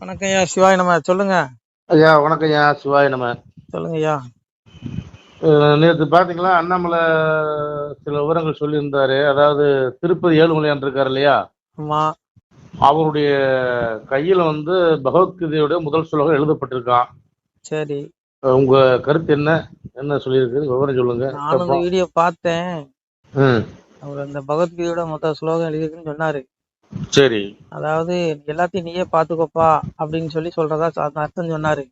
வணக்கம் ஐயா சிவாய் நம்ம சொல்லுங்க. ஐயா வணக்கம் ஐயா சிவாய் நம்ம சொல்லுங்க ஐயா. நேற்று பார்த்தீங்களா அண்ணாமலை சில விவரங்கள் சொல்லியிருந்தாரு. அதாவது திருப்பதி ஏழுமலையான் இருக்கார் இல்லையா? ஆமா. அவருடைய கையில வந்து பகவத்கீதையுடைய முதல் ஸ்லோகம் எழுதப்பட்டிருக்கான் சரி. உங்க கருத்து என்ன? என்ன சொல்லியிருக்கு விவரம் சொல்லுங்க. நானும் வீடியோ பார்த்தேன். அவர் அந்த பகவத்கீதையோட மொத்த ஸ்லோகம் எழுதிருக்குன்னு சொன்னாரு. சரி. அதாவது எல்லாத்தையும் நீயே பாத்துக்கோப்பா அப்படின்னு சொல்லி சொல்றதா ச- அர்த்தம் சொன்னாரு.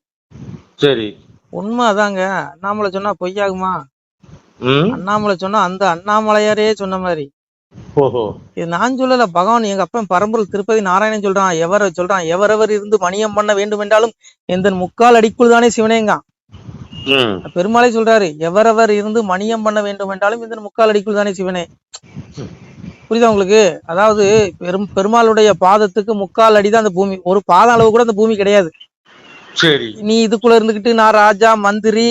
சரி. உண்மை அதாங்க அண்ணாமலை சொன்னா பொய்யாகுமா? ம்? அண்ணாமலை சொன்னா அந்த அண்ணாமலையாரே சொன்ன மாதிரி. ஓஹோ. இது நான் சொல்லல பகவான் எங்க அப்பன் பரம்பொருள் திருப்பதி நாராயணன் சொல்றான் எவர சொல்றான் எவரவர் இருந்து மணியம் பண்ண வேண்டும் என்றாலும் எந்த முக்கால் அடிக்குள் தானே சிவனேங்க ம். பெருமாளே சொல்றாரு எவரவர் இருந்து மணியம் பண்ண வேண்டும் என்றாலும் இந்த முக்கால் அடிக்குள் தானே சிவனே. புரியுதா உங்களுக்கு? அதாவது பெரும் பெருமாளுடைய பாதத்துக்கு முக்கால் அடி தான் அந்த பூமி. ஒரு பாதம் அளவு கூட அந்த பூமி கிடையாது. சரி. நீ இதுக்குள்ள இருந்துகிட்டு நான் ராஜா மந்திரி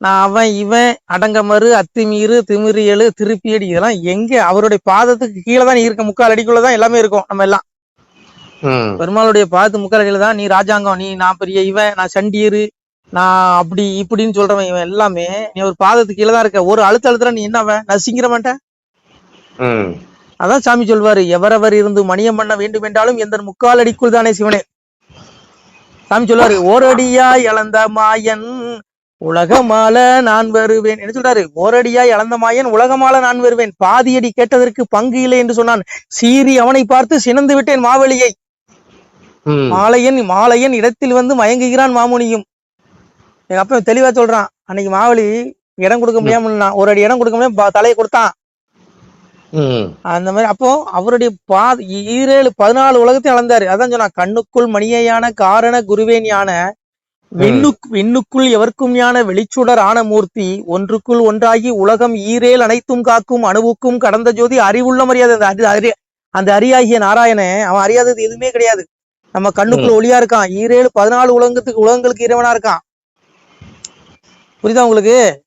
நான் அவன் இவன் அடங்கமறு அத்திமீறு திமிரியலு திருப்பியடி இதெல்லாம் எங்க? அவருடைய பாதத்துக்கு கீழே தான் நீ இருக்க. முக்கால் அடிக்குள்ள தான் எல்லாமே இருக்கும் நம்ம எல்லாம். பெருமாளுடைய பாதத்து முக்கால் அடியில தான் நீ ராஜாங்கம். நீ நான் பெரிய இவன் நான் சண்டியரு நான் அப்படி இப்படின்னு சொல்றவன் இவன் எல்லாமே. நீ ஒரு பாதத்துக்கு கீழே தான் இருக்க. ஒரு அழுத்த அழுத்துல நீ என்னவன் நசிங்கிற மாட்ட ம் அதான் சாமி சொல்வாரு எவரவர் இருந்து மணியம் பண்ண வேண்டும் என்றாலும் எந்த முக்கால் அடிக்குள் தானே சிவனே. சாமி சொல்வாரு ஓரடியா இழந்த மாயன் உலகமால நான் வருவேன். என்ன சொல்றாரு? ஓரடியா இழந்த மாயன் உலகமால நான் வருவேன். பாதியடி கேட்டதற்கு பங்கு இல்லை என்று சொன்னான். சீறி அவனை பார்த்து சினந்து விட்டேன் மாவெளியை. மாலையன் மாலையன் இடத்தில் வந்து மயங்குகிறான் மாமுனியும். எங்க அப்பா தெளிவா சொல்றான் அன்னைக்கு மாவழி இடம் கொடுக்க முடியாம. ஒரு அடி இடம் கொடுக்க முடியாம தலையை கொடுத்தான். அந்த மாதிரி அப்போ அவருடைய பா ஈரேழு பதினாலு உலகத்தையும் அளந்தாரு. அதான் சொன்னா கண்ணுக்குள் மணியையான காரண குருவேன் யான விண்ணுக் விண்ணுக்குள் எவர்க்கும் ஞான வெளிச்சுடர் ஆன மூர்த்தி ஒன்றுக்குள் ஒன்றாகி உலகம் ஈரேல் அனைத்தும் காக்கும் அணுவுக்கும் கடந்த ஜோதி அறிவுள்ள மரியாதை. அந்த அறி அறி- அந்த அரியாகிய நாராயணன் அவன் அறியாதது எதுவுமே கிடையாது. நம்ம கண்ணுக்குள்ள ஒளியா இருக்கான். ஈரேழு பதினாலு உலகத்துக்கு உலகங்களுக்கு இறைவனா இருக்கான். புரியுதா உங்களுக்கு?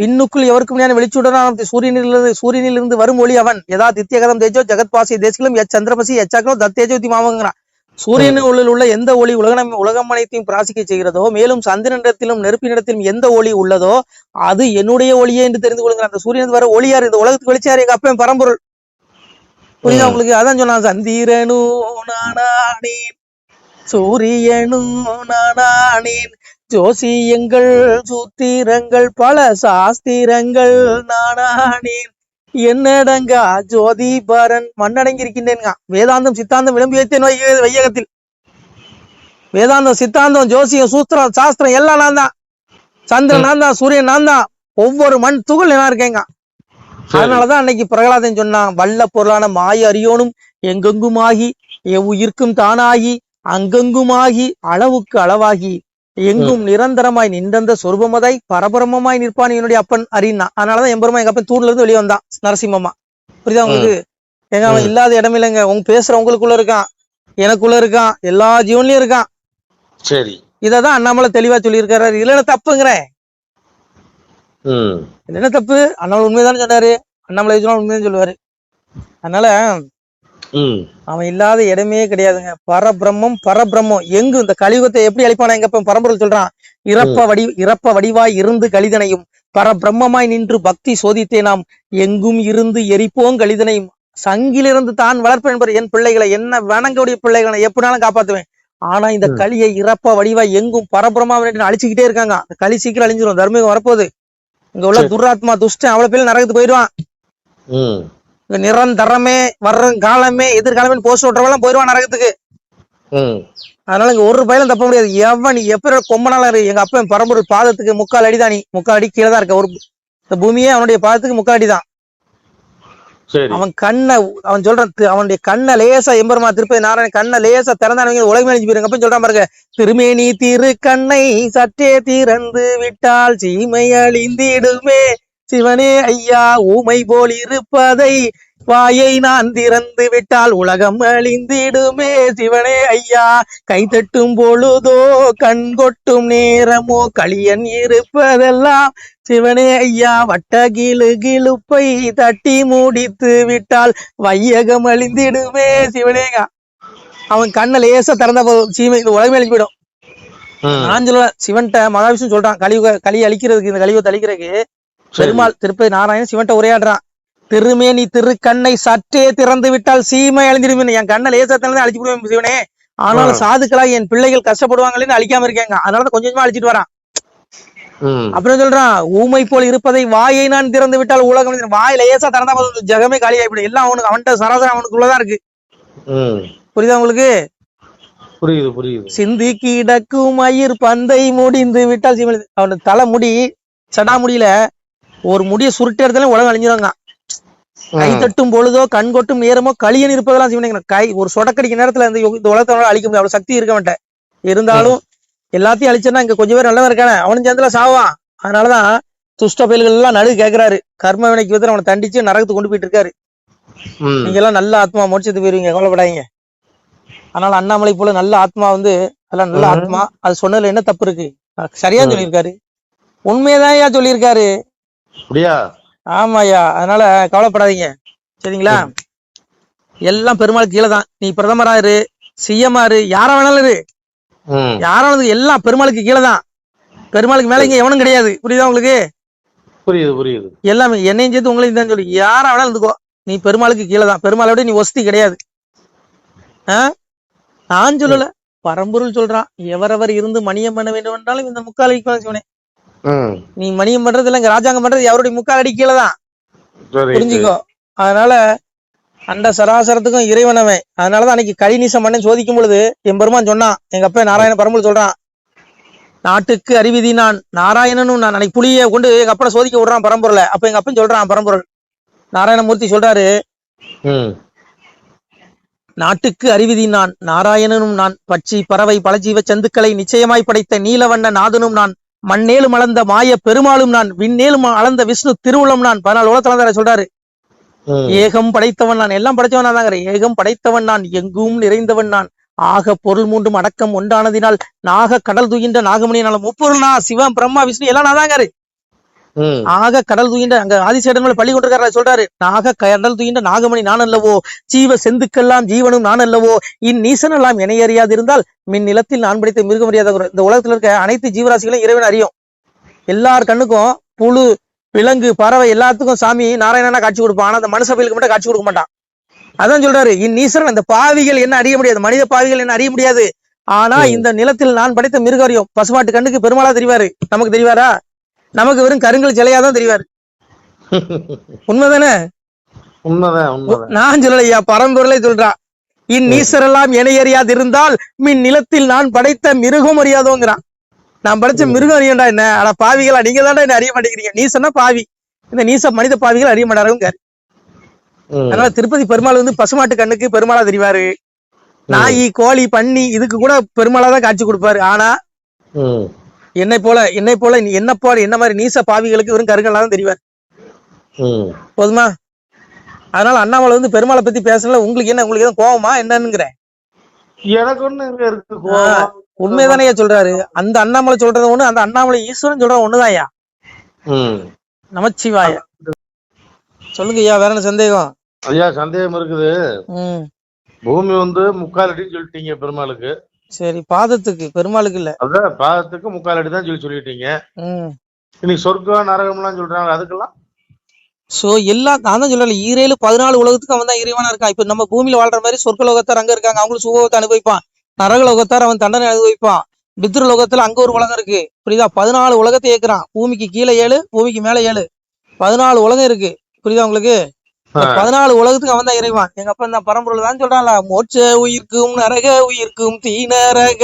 விண்ணுக்குள் எவருக்கும் ஞான வெளிச்சுடரான சூரியனிலிருந்து சூரியனிலிருந்து வரும் ஒளி அவன். யதா தித்யகதம் தேஜோ ஜெகத்பாசி தேசிகளும் எச் சந்திரபசி எச்சாக்கணும் தத்தேஜோதி மாமங்கிறான் சூரியன் உள்ளில் உள்ள எந்த ஒளி உலகம் உலகம் அனைத்தையும் பிராசிக்க செய்கிறதோ மேலும் சந்திரனிடத்திலும் நெருப்பினிடத்திலும் எந்த ஒளி உள்ளதோ அது என்னுடைய ஒளியே என்று தெரிந்து கொள்ளுங்க அந்த சூரியன் வர ஒளியார் இந்த உலகத்துக்கு வெளிச்சாரு எங்க அப்பன் பரம்பொருள். புரியுதா. உங்களுக்கு? அதான் சொன்னான் சந்திரனு நானானேன் சூரியனு நானானேன் ஜோசியங்கள் சூத்திரங்கள் பல சாஸ்திரங்கள் நானானேன் என்னடங்கா ஜோதிபரன் மண்ணடங்கி இருக்கின்றேங்க வேதாந்தம் சித்தாந்தம் விளம்பி வைத்தேன் வைய- வையகத்தில். வேதாந்தம் சித்தாந்தம் ஜோசியம் சூத்திரம் சாஸ்திரம் எல்லாம் நான் தான் சந்திரன் நான் தான் சூரியன் நான் தான் ஒவ்வொரு மண் துகள் நான் இருக்கேங்க அதனாலதான் அன்னைக்கு பிரகலாதன் சொன்னான் வல்ல பொருளான மாய அறியோனும் எங்கெங்குமாகி எவ்வுயிர்க்கும் தானாகி அங்கெங்குமாகி அளவுக்கு அளவாகி எங்கும் நிரந்தரமாய் நின்றந்த சொருபமதாய் பரபரமமாய் நிற்பான் என்னுடைய அப்பன் அறினா அதனாலதான் எம்பெருமா எங்க அப்பன் தூண்ல இருந்து வெளியே வந்தான் நரசிம்மம்மா. புரியுதா உங்களுக்கு? எங்க அவன். இல்லாத இடம் இல்லைங்க. உங்க பேசுற உங்களுக்குள்ள இருக்கான் எனக்குள்ள இருக்கான் எல்லா ஜீவன்லயும் இருக்கான். சரி. இததான் அண்ணாமலை தெளிவா சொல்லியிருக்காரு. இதுல என்ன தப்புங்கிறேன் என்ன தப்பு? அண்ணாமலை உண்மைதானே சொன்னாரு. அண்ணாமலை உண்மைதான் சொல்லுவாரு. அதனால அவன் இல்லாத இடமே கிடையாதுங்க. பரபிரம்மம் பரபிரம்மம். எங்கு இந்த கலியுகத்தை எப்படி அழிப்பானா? எங்க பரம்பொருள் சொல்றான். இறப்ப வடி இறப்ப வடிவாய் இருந்து கலிதனையும் பரபிரம்மமாய் நின்று பக்தி சோதித்தே நாம் எங்கும் இருந்து எரிப்போம் கலிதனையும். சங்கிலிருந்து தான் வளர்ப்பேன் என்பர் என் பிள்ளைகளை என்ன வணங்கக்கூடிய பிள்ளைகளை எப்படினாலும் காப்பாத்துவேன். ஆனா இந்த ம். கலியை இறப்ப வடிவாய் எங்கும் பரபிரமா அழிச்சுக்கிட்டே இருக்காங்க. அந்த களி சீக்கிரம் அழிஞ்சிரும். தர்மயுகம் வரப்போகுது. இங்க உள்ள சரி. துராத்மா துஷ்டன் அவ்வளவு பேர் நரகத்துக்கு போயிடுவான். நிரந்தரமே வர்ற காலமே எதிர்காலமே போஸ்ட் ஓட்டுறவெல்லாம் போயிடுவான் நரகத்துக்கு. அதனால இங்க ஒரு பயிலும் தப்ப முடியாது. எவன் எப்ப கொம்பனால இரு. எங்க அப்பன் பரம்பொருள் பாதத்துக்கு முக்கால் அடி தான் நீ. முக்கால் அடி கீழே தான் இருக்க. ஒரு இந்த பூமியே அவனுடைய பாதத்துக்கு முக்கால் அடி தான். அவன் கண்ணை அவன் சொல்றான் அவனுடைய கண்ணை லேசா எம்பெருமா திருப்பதி நாராயணன் கண்ணை லேசா திறந்தானவங்க உலகம் அழிஞ்சு போயிருங்க அப்ப சொல்றான் பாருங்க திருமேனி திரு கண்ணை சற்றே திறந்து விட்டால் சீமை அழிந்திடுமே. சிவனே ஐயா ஊமை போல் இருப்பதை வாயை நான் திறந்து விட்டால் உலகம் அழிந்திடுமே சிவனே ஐயா கை தட்டும் பொழுதோ கண் கொட்டும் நேரமோ களியன் இருப்பதெல்லாம் சிவனே ஐயா வட்ட கிளு கிளுப்பை தட்டி மூடித்து விட்டால் வையகம் அழிந்திடுமே சிவனேங்க அவன் கண்ணை லேசா திறந்தா போதும் சீமை இந்த உலகமே அழிஞ்சு போயிடும் ம். நான் சொல்லுவேன் சிவன்ட்ட மகாவிஷ்ணு சொல்றான் கலியுக கலி அழிக்கிறதுக்கு இந்த கலியுகத்தை அழிக்கிறதுக்கு சரி. பெருமாள் திருப்பதி நாராயணன் சிவன்ட்ட உரையாடுறான். திருமேனி திரு கண்ணை சற்றே திறந்து விட்டால் சீமை அழிஞ்சிருமே என் கண்ணை லேசா திறந்து அழிச்சு விடுவேன் சிவனே. ஆனாலும். சாதுக்களா என் பிள்ளைகள் கஷ்டப்படுவாங்களேன்னு அழிக்காம இருக்கேங்க. அதனால கொஞ்சம் கொஞ்சமா அழிச்சிட்டு வரான். அப்புறம் சொல்றான் ஊமை போல் இருப்பதை வாயை நான் திறந்து விட்டால் உலகம் அழிஞ்சிரும். வாய் லேசா திறந்தா போதும். ஜெகமே காலி ஆயிடும் எல்லாம் அவனுக்கு அவன்கிட்ட சராசரம் அவனுக்குள்ளதான் இருக்கு. புரியுதா உங்களுக்கு? புரியுது புரியுது. சிந்தி கிடக்கும் மயிர் பந்தை முடிந்து விட்டால் சிவன் அவனுக்கு தலை முடி சடா முடியல. ஒரு முடிய சுருட்டு இடத்துல உலகம் அழிஞ்சிருவாங்க கை. தட்டும் பொழுதோ கண் கொட்டும் நேரமோ களியன் இருப்பதெல்லாம் சிவன் கை ஒரு சொடக்கடிக்க நேரத்துல இந்த இந்த உலகத்தை அவனால அழிக்க முடியாது. அவ்வளவு சக்தி இருக்க மாட்டேன். இருந்தாலும் எல்லாத்தையும் அழிச்சேன்னா இங்க கொஞ்சம் பேர் நல்லவன் இருக்கானே. அவனும் சேர்ந்துல சாவான். அதனாலதான் துஷ்ட பயல்கள் எல்லாம் நடு கேக்குறாரு. கர்ம வினைக்கு வந்து அவனை தண்டிச்சு நரகத்துக்கு கொண்டு போயிட்டு இருக்காரு. நீங்க எல்லாம் நல்ல ஆத்மா முடிச்சது போயிருவீங்க. கவலைப்படாதீங்க. அதனால அண்ணாமலை போல நல்ல ஆத்மா வந்து அதெல்லாம் நல்ல. ஆத்மா. அது சொன்னதுல என்ன தப்பு இருக்கு? சரியா. சொல்லியிருக்காரு. உண்மையதான் சொல்லியிருக்காரு. அப்படியா? ஆமா ஐயா அதனால கவலைப்படாதீங்க. சரிங்களா? எல்லாம் பெருமாளுக்கு கீழே தான் நீ பிரதமரா இரு சிஎம்ஆ இரு யாரா வேணாலும் இரு. யாரானது எல்லாம் பெருமாளுக்கு கீழே தான் பெருமாளுக்கு மேல இங்க எவனும் கிடையாது. புரியுதா உங்களுக்கு? புரியுது புரியுது. எல்லாமே என்னையும் சேர்த்து உங்களையும் தான் சொல்லி. யாரா வேணாலும் இருந்துக்கோ. நீ பெருமாளுக்கு கீழே தான் பெருமாளை விட நீ ஒஸ்தி கிடையாது? நான் சொல்லல. பரம்பொருள் சொல்றான். எவரவர் இருந்து மணியம் பண்ண வேண்டும் என்றாலும் இந்த முக்கால் சிவனே. நீ மணியம் பண்றது இல்ல இங்க ராஜாங்கம் பண்றது அவருடைய முக்கால் அடி கீழே தான் புரிஞ்சுக்கோ. அதனால அண்ட சராசரத்துக்கும் இறைவனவன் அதனாலதான் அன்னைக்கு கலிநீசம் மன்னன் சோதிக்கும் பொழுது என் பெருமான் சொன்னான் எங்க அப்பா நாராயண பரம்பொருள் சொல்றான் நாட்டுக்கு அறிவிதி நான் நாராயணனும் நான். அன்னைக்கு புலிய கொண்டு எங்க அப்பனை சோதிக்க விடுறான் பரம்பொருளை. அப்ப எங்க அப்பன் சொல்றான் பரம்பொருள். நாராயணமூர்த்தி சொல்றாரு. நாட்டுக்கு அறிவிதி நான் நாராயணனும் நான் பட்சி பறவை பலஜீவ சந்துக்களை நிச்சயமாய் படைத்த நீலவண்ண நாதனும் நான் மண்ணேலும் அளந்த மாய பெருமாளும் நான் விண்ணேலும் அளந்த விஷ்ணு திருவுளம் நான். பதினாலு உலகத்துல சொல்றாரு. ஏகம் படைத்தவன் நான். எல்லாம் படைத்தவன் நான் ஏகம் படைத்தவன் நான். எங்கும் நிறைந்தவன் நான். ஆக பொருள் மூன்றும் அடக்கம் ஒன்றானதினால் நாக கடல் துயின்ற நாகமணி நாள முப்பொருள் நான் சிவன் பிரம்மா விஷ்ணு எல்லாம் நான் தாங்காரு. ஆக கடல் துயின்ற அங்க ஆதிசேடன்கள் பள்ளி கொண்டிருக்காரு சொல்றாரு நாக கடல் துயின்ற நாகமணி நான் அல்லவோ? ஜீவ செந்துக்கெல்லாம் ஜீவனும் நான் அல்லவோ? இந்நீசன் எல்லாம் இணை அறியாது இருந்தால் மின் நிலத்தில் நான் படைத்த மிருக முடியாத இந்த உலகத்துல இருக்க அனைத்து ஜீவராசிகளும் இறைவன் அறியும். எல்லார் கண்ணுக்கும் புழு விலங்கு பறவை எல்லாத்துக்கும் சாமி நாராயணனா காட்சி கொடுப்பான். ஆனா அந்த மனுஷபைகளுக்கு மட்டும் காட்சி கொடுக்க மாட்டான். அதான் சொல்றாரு இந்நீசரன் இந்த பாவிகள் என்ன அறிய முடியாது. மனித பாவிகள் என்ன அறிய முடியாது. ஆனா. இந்த நிலத்தில் நான் படைத்த மிருகம் அறியும். பசுமாட்டு கண்ணுக்கு பெருமாளா தெரிவாரு. நமக்கு தெரிவாரா? நமக்கு வெறும் கருங்கல் சிலையா தான் தெரிவாரு. உண்மைதானே? உண்மைதான் நான் சொல்லலையா? பரம்பொருளை சொல்றா. இந்நீசரெல்லாம் இணையறியாது இருந்தால் மின் நிலத்தில் நான் படைத்த மிருகம் அறியாதோங்கிறான். நான் படைச்ச. மிருகம் அறியண்டா என்ன? ஆனா பாவிகளா நீங்க தான்டா என்ன அறிய மாட்டேங்கிறீங்க. நீசன்னா பாவி. இந்த நீச மனித பாவிகள் அறிய மாட்டாருங்க ம். அதனால திருப்பதி பெருமாள் வந்து பசுமாட்டு கண்ணுக்கு பெருமாளா தெரிவாரு. நாய் கோழி பன்னி இதுக்கு கூட பெருமாளா தான் காட்சி கொடுப்பாரு. ஆனா. என்னை போல என்னை போல என்ன போல என்ன மாதிரி நீச பாவிகளுக்கு வெறும் கருங்கல்லா தான் தெரிவார். போதுமா? அதனால அண்ணாமலை வந்து பெருமாளை பத்தி பேசல உங்களுக்கு என்ன உங்களுக்கு எதுவும் கோவமா என்னன்னுங்கிறேன் எனக்கு ஒண்ணு இருக்கு கோவம். உண்மைதானே சொல்றாரு. அந்த அண்ணாமலை சொல்றது ஒண்ணு அந்த அண்ணாமலை ஈஸ்வரன் சொல்றது ஒண்ணுதான்யா. நமச்சிவாய. சொல்லுங்க ஐயா வேற என்ன சந்தேகம்? ஐயா சந்தேகம் இருக்குது. பூமி வந்து முக்கால் அடின்னு சொல்லிட்டீங்க பெருமாளுக்கு. சரி பாதத்துக்கு பெருமாளுக்கு இல்ல. அதான் பாதத்துக்கு முக்கால் அடி தான் சொல்லி சொல்லிட்டீங்க. இன்னைக்கு சொர்க்கம் நரகம்லாம் சொல்றாங்க அதுக்கெல்லாம்? சோ எல்லாம் நான் தான் சொல்லல ஈரேழு பதினாலு உலகத்துக்கு அவன் தான் இறைவனா இருக்கான். இப்ப நம்ம பூமியில வாழ்ற மாதிரி சொர்க்க லோகத்தார் அங்க இருக்காங்க. அவங்களும் சுகத்தை அனுபவிப்பான். நரக லோகத்தார் அவன் தண்டனை அனுபவிப்பான். பித்ரு லோகத்துல அங்க ஒரு உலகம் இருக்கு. புரியுதா? பதினாலு உலகத்தை ஏக்குறான் பூமிக்கு கீழே ஏழு பூமிக்கு மேல ஏழு. பதினாலு உலகம் இருக்கு. புரியுதா உங்களுக்கு? பதினாலு உலகத்துக்கு அவன் தான் இறைவான். எங்க அப்பா தான் பரம்பொருள் தான் சொல்றான்ல. மோட்ச உயிர்க்கும் நரக உயிர்க்கும் தீநரக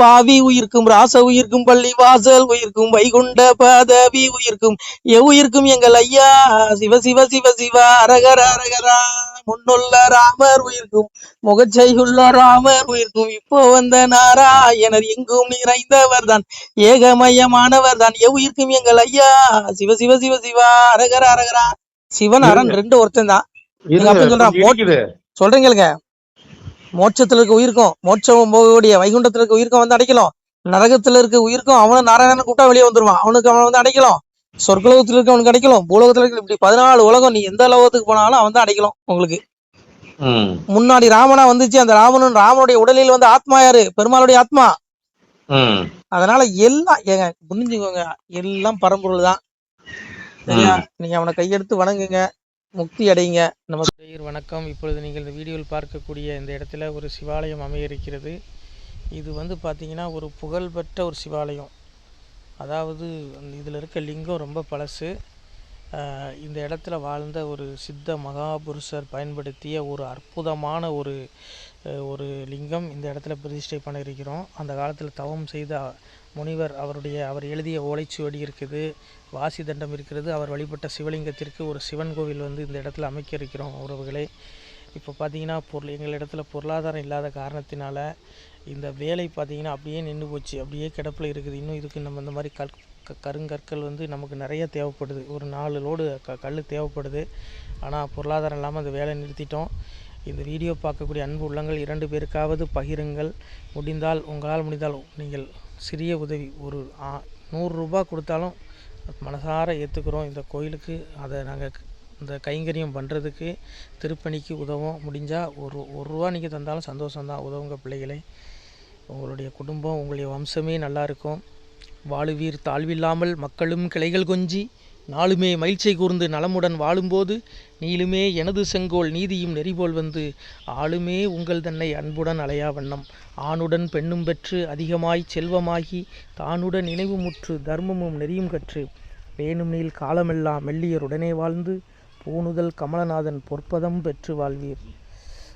பாவி உயிர்க்கும் ராச உயிர்க்கும் பள்ளி வாசல் உயிர்க்கும் வைகுண்ட பதவி உயிர்க்கும். எவ்வுயிர்க்கும் எங்கள் ஐயா. சிவ சிவ சிவ சிவ அரகர அரகரா. முன்னுள்ள ராமர் உயிர்க்கும் முகச்சையுள்ள ராமர் உயிர்க்கும். இப்போ வந்த நாராயணர் எங்கும் நிறைந்தவர் தான் ஏகமயமானவர் தான் எவ்வுயிர்க்கும் எங்கள் ஐயா. சிவ சிவ சிவ சிவா அரகர அரகரா. சிவன் அரண் ரெண்டு ஒருத்தன் தான் கேளுங்க. மோட்சத்துல இருக்க உயிருக்கும். மோட்சம் போகக்கூடிய வைகுண்டத்துல இருக்க உயிருக்கும் வந்து அடைக்கலாம். நரகத்துல இருக்க உயிருக்கும் அவனும் நாராயணன் கூப்பிட்டா வெளியே வந்துருவான். அவனுக்கு அவன் வந்து அடைக்கலாம். சொர்க்கலோகத்துல இருக்க அவனுக்கு அடைக்கலாம். பூலோகத்துல இருக்க இப்படி பதினாலு உலகம் நீ எந்த லோகத்துக்கு போனாலும் அவன் தான் அடைக்கலாம் உங்களுக்கு. முன்னாடி ராவணா வந்துச்சு. அந்த ராவணன் ராவனுடைய உடலில் வந்து ஆத்மா யாரு? பெருமாளுடைய ஆத்மா. அதனால எல்லாம் ஏங்க புரிஞ்சுக்கோங்க. எல்லாம் பரம்பொருள் தான் சரியா? நீங்க அவனை கையெடுத்து வணங்குங்க. முக்தி அடையுங்க நமக்கு வணக்கம். இப்பொழுது நீங்கள் இந்த வீடியோவில் பார்க்கக்கூடிய இந்த இடத்துல ஒரு சிவாலயம் அமைய இருக்கிறது இது வந்து பார்த்தீங்கன்னா ஒரு புகழ்பெற்ற ஒரு சிவாலயம். அதாவது இதில் இருக்க லிங்கம் ரொம்ப பழசு. ஆஹ் இந்த இடத்துல வாழ்ந்த ஒரு சித்த மகாபுருஷர் பயன்படுத்திய ஒரு அற்புதமான ஒரு அஹ், ஒரு லிங்கம் இந்த இடத்துல பிரதிஷ்டை பண்ண இருக்கிறோம் அந்த காலத்தில் தவம் செய்த முனிவர் அவருடைய அவர் எழுதிய ஓலைச்சுவடி இருக்குது வாசி தண்டம் இருக்கிறது. அவர் வழிபட்ட சிவலிங்கத்திற்கு ஒரு சிவன் கோவில் வந்து இந்த இடத்துல அமைக்க இருக்கிறோம் உறவுகளே. இப்போ பார்த்தீங்கன்னா பொருள் எங்கள் இடத்துல பொருளாதாரம் இல்லாத காரணத்தினால இந்த வேலை பார்த்தீங்கன்னா அப்படியே நின்று போச்சு. அப்படியே கிடப்பில் இருக்குது. இன்னும் இதுக்கு நம்ம இந்த மாதிரி கல் க- கருங்கற்கள் வந்து நமக்கு நிறைய தேவைப்படுது. ஒரு நாலு லோடு க கல் தேவைப்படுது. ஆனால் பொருளாதாரம் இல்லாமல் அந்த வேலை நிறுத்திட்டோம். இந்த வீடியோ பார்க்கக்கூடிய அன்பு உள்ளங்கள் இரண்டு பேருக்காவது பகிருங்கள். முடிந்தால் உங்களால் முடிந்தால் நீங்கள் சிறிய உதவி. ஒரு நூறுரூபா கொடுத்தாலும் மனசார ஏற்றுக்கிறோம் இந்த கோயிலுக்கு அதை நாங்கள் இந்த கைங்கரியம் பண்ணுறதுக்கு திருப்பணிக்கு உதவும் முடிஞ்சால் ஒரு ஒரு ரூபா நீங்கள் தந்தாலும் சந்தோஷம்தான். உதவுங்க பிள்ளைகளே. உங்களுடைய குடும்பம் உங்களுடைய வம்சமே நல்லா இருக்கும். வாழுவீர் தாழ்வில்லாமல் மக்களும் கிளைகள் கொஞ்சி நாளுமே மகிழ்ச்சி கூர்ந்து நலமுடன் வாழும்போது நீளுமே எனது செங்கோல் நீதியும் நெறிபோல் வந்து ஆளுமே உங்கள் தன்னை அன்புடன் அலையா வண்ணம். ஆணுடன் பெண்ணும் பெற்று அதிகமாய் செல்வமாகி தானுடன் நினைவு முற்று தர்மமும் நெறியும் கற்று வேணும் நீள் காலமெல்லாம் மெல்லியருடனே வாழ்ந்து பூணுதல் கமலநாதன் பொற்பதம் பெற்று வாழ்வீர்.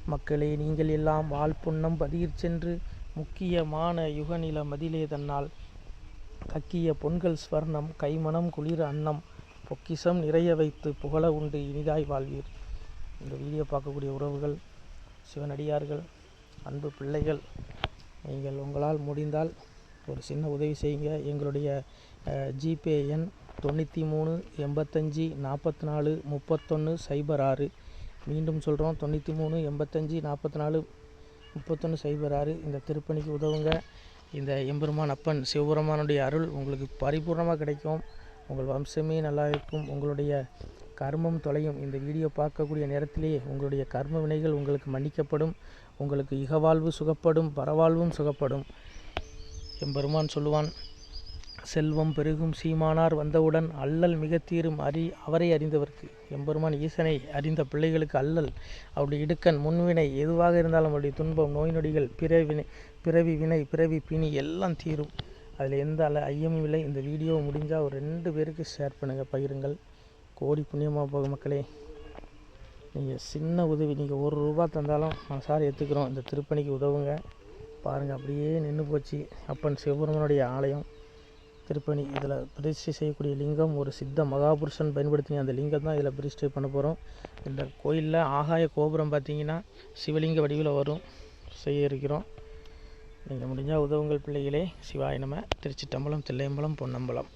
மக்களே நீங்கள் எல்லாம் வாழ்புண்ணம் பதியிற் சென்று முக்கியமான யுகநில மதிலே தன்னால் கக்கிய பொன்கள் ஸ்வர்ணம் கைமணம் குளிர் அன்னம் பொக்கிஷம் நிறைய வைத்து புகழ உண்டு இனிதாய் வாழ்வீர். இந்த வீடியோ பார்க்கக்கூடிய உறவுகள் சிவனடியார்கள் அன்பு பிள்ளைகள் நீங்கள் உங்களால் முடிந்தால் ஒரு சின்ன உதவி செய்யுங்க. எங்களுடைய ஜிபே எண் தொண்ணூற்றி மூணு எண்பத்தஞ்சி நாற்பத்தி நாலு முப்பத்தொன்று சைபர் ஆறு. மீண்டும் சொல்கிறோம் தொண்ணூற்றி மூணு எண்பத்தஞ்சி நாற்பத்தி நாலு முப்பத்தொன்று சைபர் ஆறு. இந்த திருப்பணிக்கு உதவுங்க. இந்த எம்பெருமான் அப்பன் சிவபெருமானுடைய அருள் உங்களுக்கு பரிபூர்ணமாக கிடைக்கும். உங்கள் வம்சமே நல்லா இருக்கும். உங்களுடைய கர்மம் தொலையும். இந்த வீடியோ பார்க்கக்கூடிய நேரத்திலேயே உங்களுடைய கர்ம வினைகள் உங்களுக்கு மன்னிக்கப்படும். உங்களுக்கு இகவாழ்வு சுகப்படும். பரவாழ்வும் சுகப்படும். எம்பெருமான் சொல்லுவான் செல்வம் பெருகும் சீமானார் வந்தவுடன் அல்லல் மிக தீரும் அறி அவரை அறிந்தவர்க்கு. எம்பெருமான் ஈசனை அறிந்த பிள்ளைகளுக்கு அல்லல் அவருடைய இடுக்கன் முன்வினை எதுவாக இருந்தாலும் அவருடைய துன்பம் நோய் நொடிகள் பிறவினை பிறவி வினை பிறவி பிணி எல்லாம் தீரும். அதில் எந்த அல ஐயமும் இல்லை. இந்த வீடியோ முடிஞ்சால் ஒரு ரெண்டு பேருக்கு ஷேர் பண்ணுங்கள் பகிருங்கள். கோடி புண்ணியமாக போகும் மக்களே. நீங்கள் சின்ன உதவி நீங்கள் ஒரு ரூபா தந்தாலும் சார் ஏற்றுக்கிறோம் இந்த திருப்பணிக்கு உதவுங்க. பாருங்கள் அப்படியே நின்று போச்சு. அப்பன் சிவபெருமனுடைய ஆலயம். திருப்பணி இதில் பிரதிஷ்டை செய்யக்கூடிய லிங்கம் ஒரு சித்த மகாபுருஷன் பயன்படுத்தின அந்த லிங்கம் தான் இதில் பிரதிஷ்டை பண்ண போகிறோம் இந்த கோயிலில் ஆகாய கோபுரம் பார்த்திங்கன்னா சிவலிங்க வடிவில் வரும். செய்ய இருக்கிறோம். நீங்கள் முடிஞ்சால் உதவுங்கள் பிள்ளைகளே. சிவாய நம. திருச்சிட்டம்பலம் தில்லையம்பலம் பொன்னம்பலம்.